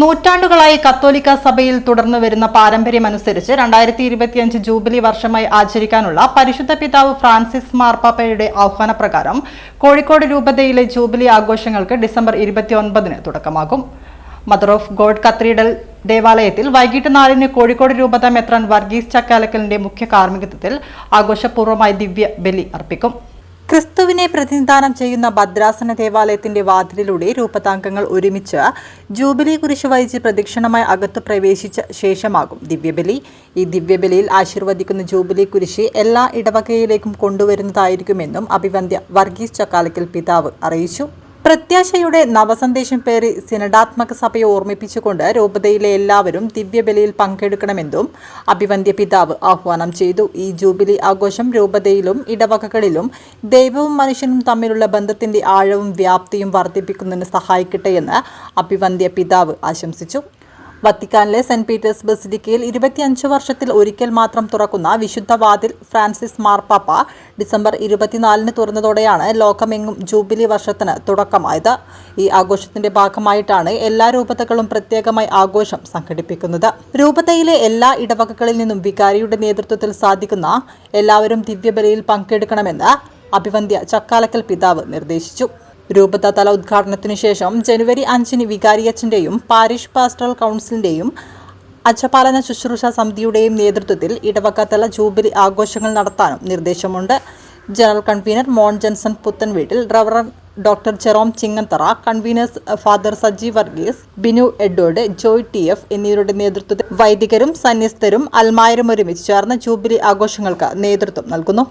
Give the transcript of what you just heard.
നൂറ്റാണ്ടുകളായി കത്തോലിക്ക സഭയിൽ തുടർന്നു വരുന്ന പാരമ്പര്യമനുസരിച്ച് രണ്ടായിരത്തി ഇരുപത്തിയഞ്ച് ജൂബിലി വർഷമായി ആചരിക്കാനുള്ള പരിശുദ്ധ പിതാവ് ഫ്രാൻസിസ് മാർപ്പാപ്പയുടെ ആഹ്വാനപ്രകാരം കോഴിക്കോട് രൂപതയിലെ ജൂബിലി ആഘോഷങ്ങൾക്ക് ഡിസംബർ ഇരുപത്തിയൊൻപതിന് തുടക്കമാകും. മദർ ഓഫ് ഗോഡ് കത്രീഡൽ ദേവാലയത്തിൽ വൈകിട്ട് നാലിന് കോഴിക്കോട് രൂപത മെത്രാൻ വർഗീസ് ചക്കാലക്കലിന്റെ മുഖ്യ കാർമ്മികത്വത്തിൽ ആഘോഷപൂർവമായി ദിവ്യ ബലി അർപ്പിക്കും. ക്രിസ്തുവിനെ പ്രതിനിധാനം ചെയ്യുന്ന ഭദ്രാസന ദേവാലയത്തിന്റെ വാതിലിലൂടെ രൂപതാംഗങ്ങൾ ഒരുമിച്ച് ജൂബിലി കുരിശ് വഹിച്ച് പ്രദക്ഷിണമായി അകത്തു പ്രവേശിച്ച ശേഷമാകും ദിവ്യബലി. ഈ ദിവ്യബലിയിൽ ആശീർവദിക്കുന്ന ജൂബിലി കുരിശ് എല്ലാ ഇടവകയിലേക്കും കൊണ്ടുവരുന്നതായിരിക്കുമെന്നും അഭിവന്ധ്യ വർഗീസ് ചക്കാലക്കൽ പിതാവ് അറിയിച്ചു. പ്രത്യാശയുടെ നവസന്ദേശം പേറി സിനഡാത്മക സഭയെ ഓർമ്മിപ്പിച്ചുകൊണ്ട് രൂപതയിലെ എല്ലാവരും ദിവ്യബലിയിൽ പങ്കെടുക്കണമെന്നും അഭിവന്ധ്യ പിതാവ് ആഹ്വാനം ചെയ്തു. ഈ ജൂബിലി ആഘോഷം രൂപതയിലും ഇടവകകളിലും ദൈവവും മനുഷ്യനും തമ്മിലുള്ള ബന്ധത്തിന്റെ ആഴവും വ്യാപ്തിയും വർദ്ധിപ്പിക്കുന്നതിന് സഹായിക്കട്ടെ എന്ന് അഭിവന്ധ്യ പിതാവ് ആശംസിച്ചു. വത്തിക്കാനിലെ സെന്റ് പീറ്റേഴ്സ് ബസിലിക്കയിൽ ഇരുപത്തിയഞ്ച് വർഷത്തിൽ ഒരിക്കൽ മാത്രം തുറക്കുന്ന വിശുദ്ധ വാതിൽ ഫ്രാൻസിസ് മാർപ്പാപ്പ ഡിസംബർ ഇരുപത്തിനാലിന് തുറന്നതോടെയാണ് ലോകമെങ്ങും ജൂബിലി വർഷത്തിന് തുടക്കമായത്. ഈ ആഘോഷത്തിന്റെ ഭാഗമായിട്ടാണ് എല്ലാ രൂപതകളും പ്രത്യേകമായി ആഘോഷം സംഘടിപ്പിക്കുന്നത്. രൂപതയിലെ എല്ലാ ഇടവകകളിൽ നിന്നും വികാരിയുടെ നേതൃത്വത്തിൽ സാധിക്കുന്ന എല്ലാവരും ദിവ്യബലിയിൽ പങ്കെടുക്കണമെന്ന് അഭിവന്ധ്യ ചക്കാലക്കൽ പിതാവ് നിർദ്ദേശിച്ചു. രൂപത തല ഉദ്ഘാടനത്തിനു ശേഷം ജനുവരി അഞ്ചിന് വികാരിയച്ചന്റെയും പാരിഷ് പാസ്റ്ററൽ കൗൺസിലിന്റെയും അച്ചപാലന ശുശ്രൂഷ സമിതിയുടെയും നേതൃത്വത്തിൽ ഇടവകത്തല ജൂബിലി ആഘോഷങ്ങൾ നടത്താനും നിർദ്ദേശമുണ്ട്. General convener Mon Janson Puthenveettil reverend doctor Jerome Chingantara conveners father Saji Varghese Binu Edward Joy T F എന്നിവരുടെ നേതൃത്വത്തിൽ വൈദികരും സന്യസ്തരും അൽമായരും ഒരുമിച്ച് ചേർന്ന് ജൂബിലി ആഘോഷങ്ങൾക്ക് നേതൃത്വം നൽകുന്നു.